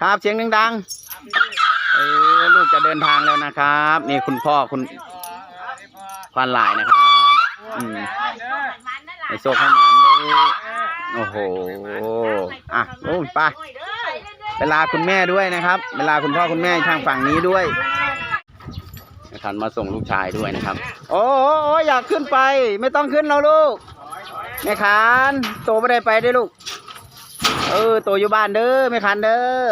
ครับเสียงดังๆเออลูกจะเดินทางแล้วนะครับ นี่คุณพ่อคุณควานหลายนะครับอืมให้โชคให้หมานด้วยโอ้โหอะโอ้ไปเวลาคุณแม่ด้วยนะครับ เวลาคุณพ่อคุณแม่ทางฝั่งนี้ด้วยนะครับมาส่งลูกชายด้วยนะครับ โอ้โออยากขึ้นไป ไม่ต้องขึ้นแล้วลูกแม่ขานโตไม่ได้ไปได้ลูก เออตัวอยู่บ้านเด้อไม่คันเด้อ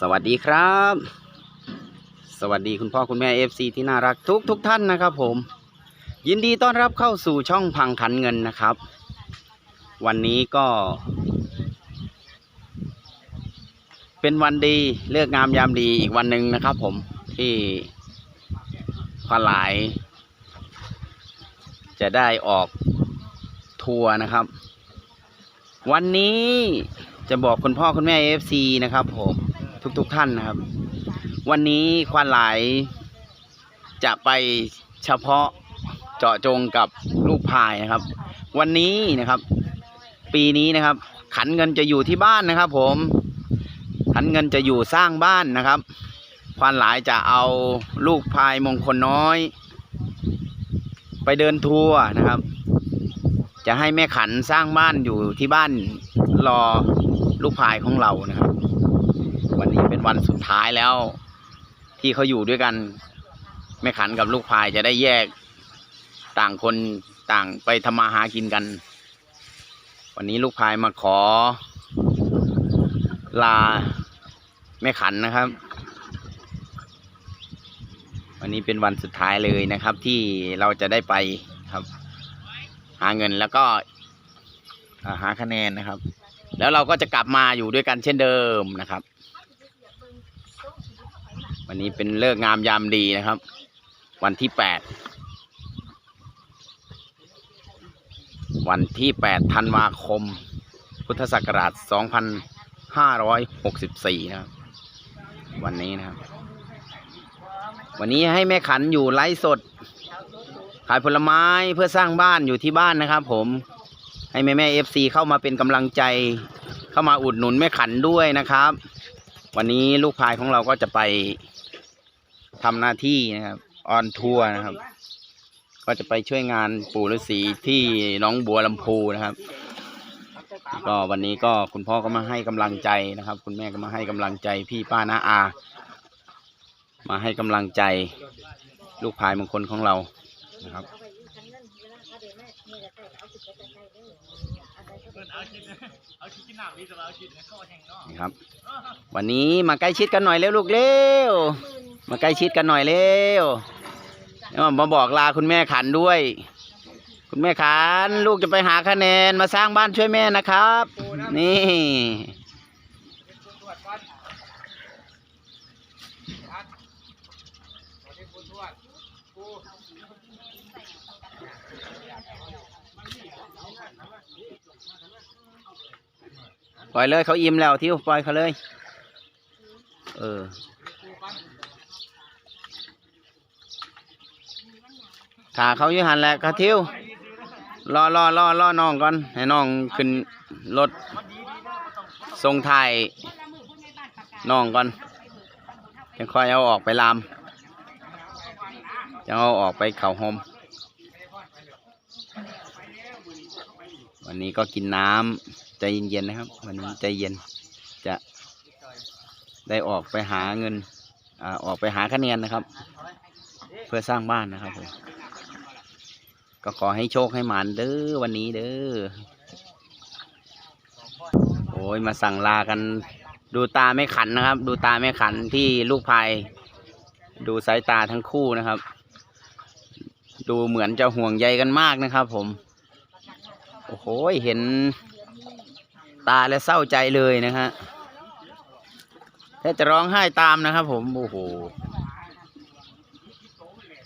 สวัสดีครับ สวัสดีคุณพ่อคุณแม่เอฟซีที่น่ารักทุกทุกท่านนะครับผม ยินดีต้อนรับเข้าสู่ช่องพังขันเงินนะครับ วันนี้ก็ เป็นวันดีเลือกงามยามดีอีกวันหนึ่งนะครับผมที่ ควานหลายจะได้ออกทัวร์นะครับ วันนี้จะบอกคุณพ่อคุณแม่เอฟซีนะครับ ผมทุกๆทท่านนะครับ วันนี้ควานหลายจะไปเฉพาะเจาะจงกับลูกพายนะครับ วันนี้นะครับ ปีนี้นะครับ ขันเงินจะอยู่ที่บ้านนะครับ ผมขันเงินจะอยู่สร้างบ้านนะครับ ควานหลายจะเอาลูกพายมงคลน้อย ไปเดินทัวร์นะครับ จะให้แม่ขันสร้างบ้านอยู่ที่บ้านรอลูกพายของเรานะครับ วันนี้เป็นวันสุดท้ายแล้ว ที่เขาอยู่ด้วยกัน แม่ขันกับลูกพายจะได้แยกต่างคนต่างไปทำมาหากินกัน วันนี้ลูกพายมาขอ ลาแม่ขันนะครับ วันนี้เป็นวันสุดท้ายเลยนะครับ ที่เราจะได้ไปครับ หาเงินแล้วก็หาคะแนนนะครับ แล้วเราก็จะกลับมาอยู่ด้วยกันเช่นเดิมนะครับ วันนี้เป็นเลิกงามยามดีนะครับ วันที่แปดวันที่แปดธันวาคม พุทธศักราชสองพันห้าร้อยหกสิบสี่นะครับ วันนี้นะครับ วันนี้ให้แม่ขันอยู่ไลฟ์สด ขายผลไม้เพื่อสร้างบ้านอยู่ที่บ้านนะครับ ผม ให้แม่แม่เอฟซีเข้ามาเป็นกำลังใจ เข้ามาอุดหนุนแม่ขันด้วยนะครับ วันนี้ลูกพายของเราก็จะไปทำหน้าที่นะครับออนทัวร์นะครับ ก็จะไปช่วยงานปู่ฤาษีที่น้องบัวลำพูนะครับ ก็วันนี้ก็คุณพ่อก็มาให้กำลังใจนะครับ คุณแม่ก็มาให้กำลังใจพี่ป้าน้าอา มาให้กำลังใจลูกพายมงคลของเรานะครับ นี่ครับ วันนี้มาใกล้ชิดกันหน่อยเร็วลูกเร็วมาใกล้ชิดกันหน่อยเร็วแล้วมาบอกลาคุณแม่ขันด้วย คุณแม่ขัน ลูกจะไปหาคะแนนมาสร้างบ้านช่วยแม่นะครับ นี่ ปล่อยเลยเขาอิ่มแล้วทิวปล่อยเขาเลย เออถ้าเขาอยู่หันแหละครับทิวรอรอรอรอน้องก่อน ให้น้องขึ้นรถทรงถ่ายน้องก่อนจะค่อยเอาออกไปลามจะเอาออกไปเข่าโฮมวันนี้ก็กินน้ำ ใจเย็นๆนะครับวันนี้ใจเย็นจะได้ออกไปหาเงินอ่าออกไปหาคะแนนนะครับ เพื่อสร้างบ้านนะครับผมก็ขอให้โชคให้หมานเด้อวันนี้เด้อโอ้ยมาสั่งลากันดูตาไม่ขันนะครับ ดูตาไม่ขันที่ลูกพายดูสายตาทั้งคู่นะครับ ดูเหมือนจะห่วงใยกันมากนะครับ ผม โอ้โหเห็น ตาแล้วเศร้าใจเลยนะฮะถ้าจะร้องไห้ตามนะครับ ผมโอ้โห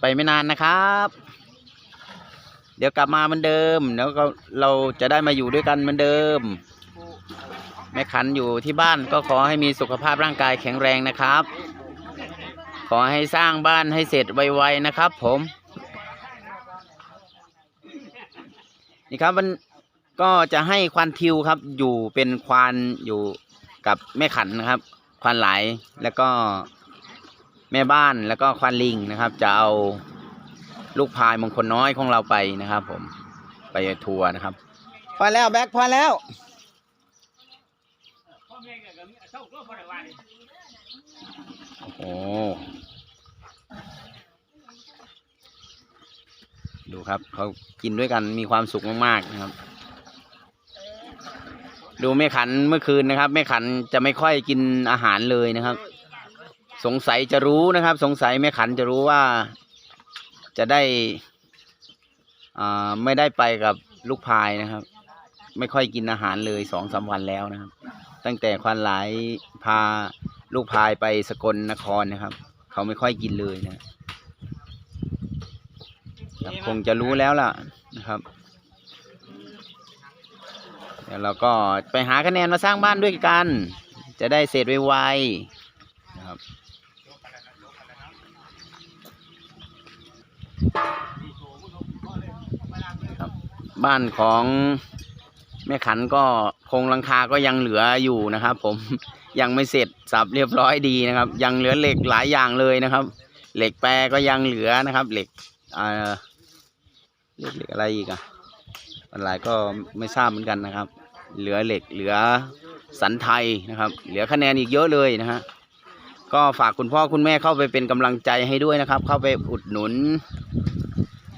ไปไม่นานนะครับ เดี๋ยวกลับมาเหมือนเดิม แล้วก็เราจะได้มาอยู่ด้วยกันเหมือนเดิมแม่ขันอยู่ที่บ้านก็ขอให้มีสุขภาพร่างกายแข็งแรงนะครับ ขอให้สร้างบ้านให้เสร็จไวๆนะครับ ผม นี่ครับมัน ก็จะให้ควานทิวครับ อยู่เป็นควานอยู่กับแม่ขันนะครับ ควานหลายแล้วก็แม่บ้านแล้วก็ควานลิงนะครับ จะเอาลูกพายมงคลน้อยของเราไปนะครับ ผมไปทัวร์นะครับ พอแล้วแบ็คพอแล้วโอ้โหดูครับเขากินด้วยกันมีความสุขมาก ๆ นะครับ ดูแม่ขันเมื่อคืนนะครับแม่ขันจะไม่ค่อยกินอาหารเลยนะครับ สงสัยจะรู้นะครับ สงสัยแม่ขันจะรู้ว่าจะได้อ่าไม่ได้ไปกับลูกพายนะครับ ไม่ค่อยกินอาหารเลยสองสามวันแล้วนะครับ ตั้งแต่ควันหลายพาลูกพายไปสกลนครนะครับ เขาไม่ค่อยกินเลยนะคงจะรู้แล้วล่ะนะครับ เดี๋ยวเราก็ไปหาคะแนนมาสร้างบ้านด้วยกัน จะได้เสร็จไวๆนะครับบ้านของแม่ขันก็โครงลังคาก็ยังเหลืออยู่นะครับ ผมยังไม่เสร็จสับเรียบร้อยดีนะครับ ยังเหลือเหล็กหลายอย่างเลยนะครับ เหล็กแปรก็ยังเหลือนะครับ เหล็กอ่าเหล็กเหล็กอะไรอีกอะ อะไรก็ไม่ทราบเหมือนกันนะครับ เหลือเหล็กเหลือสันไทยนะครับ เหลือคะแนนอีกเยอะเลยนะฮะก็ฝากคุณพ่อคุณแม่เข้าไปเป็นกำลังใจให้ด้วยนะครับ เข้าไปอุดหนุน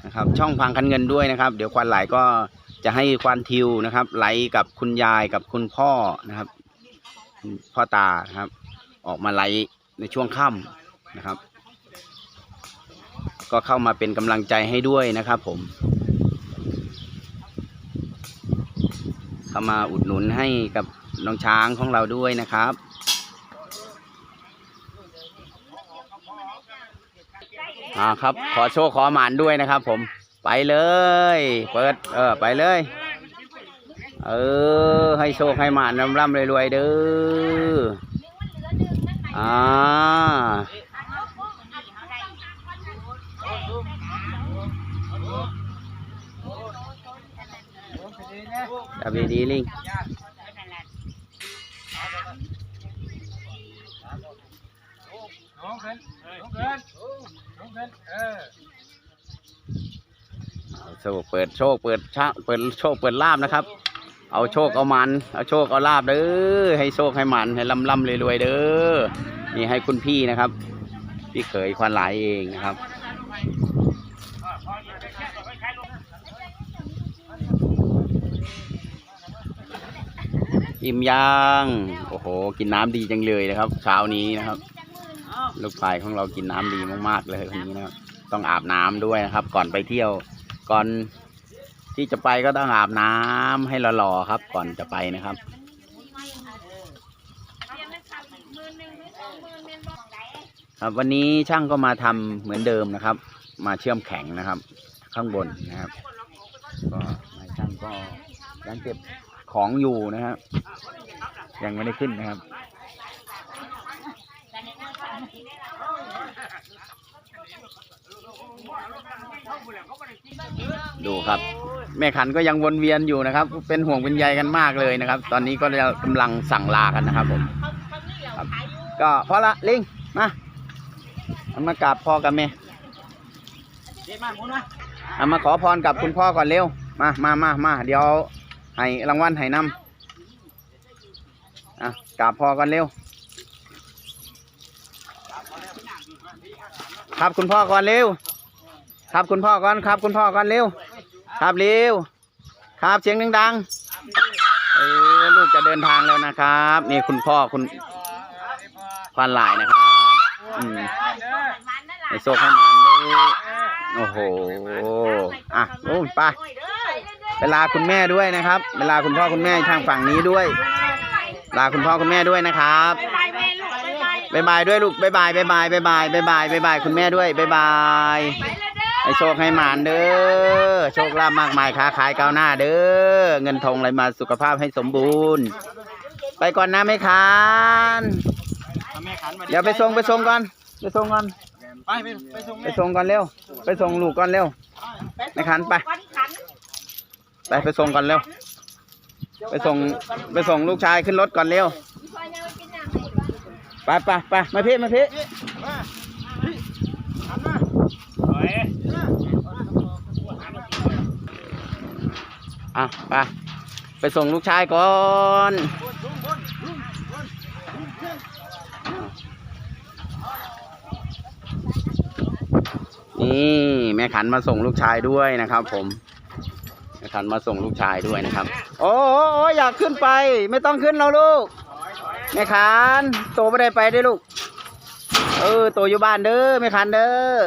นะครับ ช่องพังคันเงินด้วยนะครับ เดี๋ยวควันไหลก็จะให้ควันทิวนะครับ ไหลกับคุณยายกับคุณพ่อนะครับ พ่อตาครับ ออกมาไหลในช่วงค่ำนะครับ ก็เข้ามาเป็นกำลังใจให้ด้วยนะครับผม เข้ามาอุดหนุนให้กับน้องช้างของเราด้วยนะครับ อ่าครับ ขอโชคขอหมานด้วยนะครับผม ไปเลย เปิด เออ ไปเลย เออ ให้โชคให้หมานร่ำร่ำรวยๆเด้อ อ่าดับดีๆลิง น้องเกินน้องเกินน้องเกินเออ เอาโชคเปิดโชคเปิดชะเปิดโชคเปิดลาบนะครับ เอาโชคเอามัน เอาโชคเอาลาบเด้อให้โชคให้มันให้ลำลำรวยๆเด้อนี่ให้คุณพี่นะครับ พี่เขยควันหลายเองนะครับ อิ่มยังโอ้โห กินน้ำดีจังเลยนะครับ เช้านี้นะครับ ลูกชายของเรากินน้ำดีมากๆเลยคนนี้นะครับ ต้องอาบน้ำด้วยนะครับ ก่อนไปเที่ยว ก่อนที่จะไปก็ต้องอาบน้ำให้หล่อๆครับ ก่อนจะไปนะครับครับวันนี้ช่างก็มาทำเหมือนเดิมนะครับ มาเชื่อมแข็งนะครับ ข้างบนนะครับ ก็นายช่างก็ยังเก็บ ของอยู่นะครับ ยังไม่ได้ขึ้นนะครับ ดูครับ แม่ขันก็ยังวนเวียนอยู่นะครับ เป็นห่วงเป็นใยกันมากเลยนะครับ ตอนนี้ก็กำลังสั่งลากันนะครับผมครับก็พอละลิงมาเอามากราบพ่อกับแม่เดี๋ยวมาหมเอามาขอพรกับคุณพ่อก่อนเร็ว มามามามาเดี๋ยว ให้รางวัลให้นำอะกราบพ่อก่อนเร็ว ครับคุณพ่อก่อนเร็ว ครับคุณพ่อก่อนครับ คุณพ่อก่อนเร็ว ครับเร็ว ครับเสียงดังๆเออลูกจะเดินทางแล้วนะครับ นี่คุณพ่อคุณควานหลายนะครับอืมเด้อให้โชคให้หมานด้วยโอ้โห อะโอ้ไป เวลาคุณแม่ด้วยนะครับ เวลาคุณพ่อคุณแม่ทางฝั่งนี้ด้วย ลาคุณพ่อคุณแม่ด้วยนะครับบายแม่ลูกบายบายบายบายด้วยลูกบายบายบายบายบายบายบายบายบายบายคุณแม่ด้วยบายบายไปเลยเด้อให้โชคให้หมานเด้อโชคลาภมากมายค้าขายก้าวหน้าเด้อเงินทองไหลมาสุขภาพให้สมบูรณ์ ไปก่อนนะแม่คานแม่ขันมาเดี๋ยวไปส่งไปส่งก่อนไปส่งก่อนไปไปไปส่งไปส่งก่อนเร็วไปส่งลูกก่อนเร็วแม่คานไปวันขันเไปไปส่งก่อนเร็ว ไปส่งไปส่งลูกชายขึ้นรถก่อนเร็ว ไปไปไปมาพี่มาพี่มาพี่หันมาอะไปไปส่งลูกชายก่อนนี่แม่ขันมาส่งลูกชายด้วยนะครับผม แม่ขันมาส่งลูกชายด้วยนะครับ โอ้โอโออยากขึ้นไป ไม่ต้องขึ้นแล้วลูกแม่ขันโตไม่ได้ไปได้ลูก เออโตอยู่บ้านเด้อแม่ขันเด้อ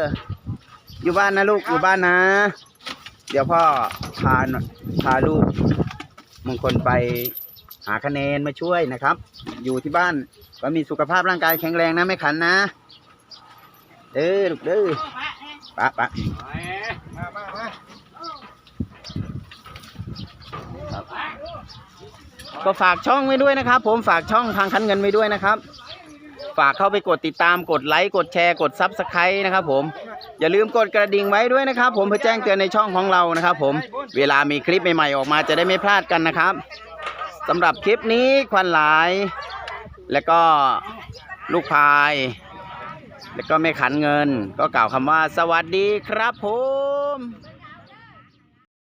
อยู่บ้านนะลูกอยู่บ้านนะ เดี๋ยวพ่อพาพาลูกมงคลไปหาคะแนนมาช่วยนะครับ อยู่ที่บ้านก็มีสุขภาพร่างกายแข็งแรงนะแม่ขันนะเด้อลูกเด้อปะปะ ก็ฝากช่องไว้ด้วยนะครับ ผมฝากช่องทางคันเงินไว้ด้วยนะครับ ฝากเข้าไปกดติดตามกดไลค์กดแชร์กดซับสไครต์นะครับ ผมอย่าลืมกดกระดิ่งไว้ด้วยนะครับ ผมเพื่อแจ้งเตือนในช่องของเรานะครับ ผมเวลามีคลิปใหม่ๆออกมาจะได้ไม่พลาดกันนะครับสำหรับคลิปนี้ควันหลาย แล้วก็ลูกพาย แล้วก็แม่ขันเงิน ก็กล่าวคำว่าสวัสดีครับผม